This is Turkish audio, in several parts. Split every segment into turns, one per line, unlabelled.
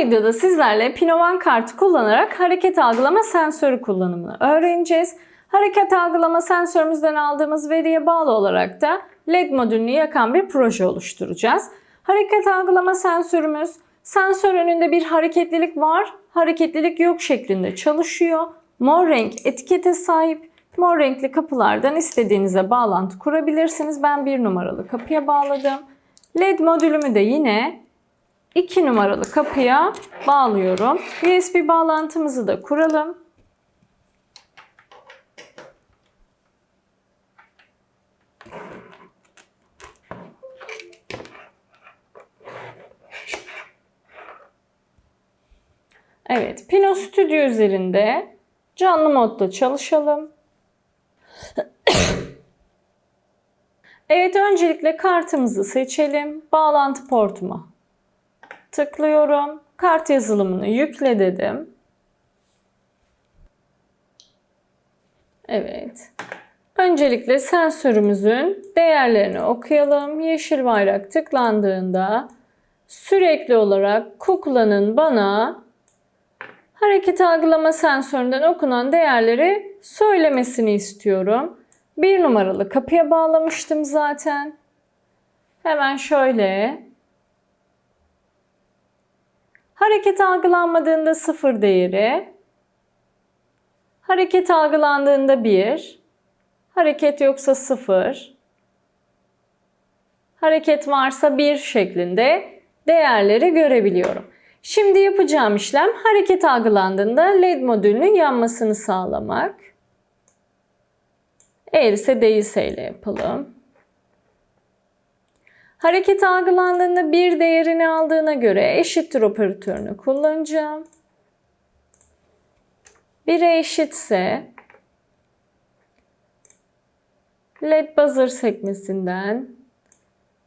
videoda sizlerle Pinovan kartı kullanarak hareket algılama sensörü kullanımını öğreneceğiz. Hareket algılama sensörümüzden aldığımız veriye bağlı olarak da LED modülünü yakan bir proje oluşturacağız. Hareket algılama sensörümüz sensör önünde bir hareketlilik var, hareketlilik yok şeklinde çalışıyor. Mor renk etikete sahip. Mor renkli kapılardan istediğinize bağlantı kurabilirsiniz. Ben bir numaralı kapıya bağladım. LED modülümü de yine 2 numaralı kapıya bağlıyorum. USB bağlantımızı da kuralım. Evet, Pino Studio üzerinde canlı modda çalışalım. Evet, öncelikle kartımızı seçelim. Bağlantı portuma tıklıyorum. Kart yazılımını yükle dedim. Evet. Öncelikle sensörümüzün değerlerini okuyalım. Yeşil bayrak tıklandığında sürekli olarak kukulanın bana hareket algılama sensöründen okunan değerleri söylemesini istiyorum. Bir numaralı kapıya bağlamıştım zaten. Hemen şöyle Hareket algılanmadığında sıfır değeri, hareket algılandığında 1, hareket yoksa 0, hareket varsa 1 şeklinde değerleri görebiliyorum. Şimdi yapacağım işlem hareket algılandığında LED modülünün yanmasını sağlamak. Eğrisi değilse ile yapalım. Hareket algılandığında bir değerini aldığına göre eşittir operatörünü kullanacağım. 1'e eşitse LED buzzer sekmesinden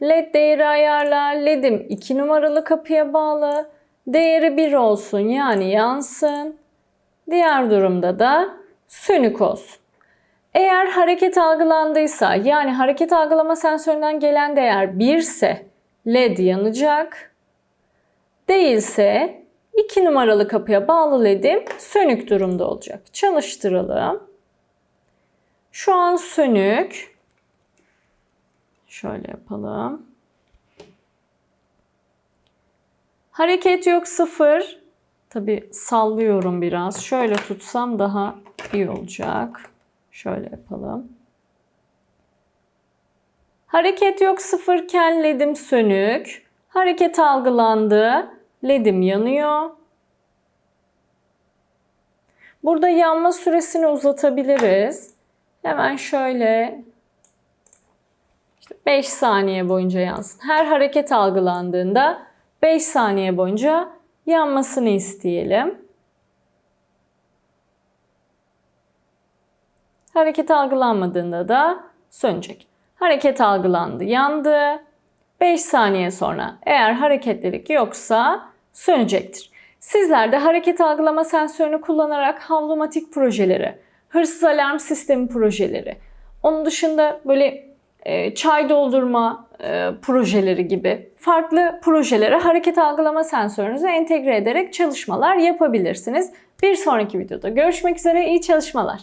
LED değeri ayarla. LED'im 2 numaralı kapıya bağlı. Değeri 1 olsun yani yansın. Diğer durumda da sönük olsun. Eğer hareket algılandıysa yani hareket algılama sensöründen gelen değer 1 ise led yanacak. Değilse 2 numaralı kapıya bağlı ledim sönük durumda olacak. Çalıştıralım. Şu an sönük. Şöyle yapalım. Hareket yok sıfır. Tabi sallıyorum biraz. Şöyle tutsam daha iyi olacak. Şöyle yapalım. Hareket yok sıfırken ledim sönük. Hareket algılandı. Ledim yanıyor. Burada yanma süresini uzatabiliriz. Hemen şöyle işte 5 saniye boyunca yansın. Her hareket algılandığında 5 saniye boyunca yanmasını isteyelim. Hareket algılanmadığında da sönecek. Hareket algılandı, yandı. 5 saniye sonra eğer hareketlilik yoksa sönecektir. Sizler de hareket algılama sensörünü kullanarak havlumatik projeleri, hırsız alarm sistemi projeleri, onun dışında böyle e, çay doldurma e, projeleri gibi farklı projelere hareket algılama sensörünüzü entegre ederek çalışmalar yapabilirsiniz. Bir sonraki videoda görüşmek üzere iyi çalışmalar.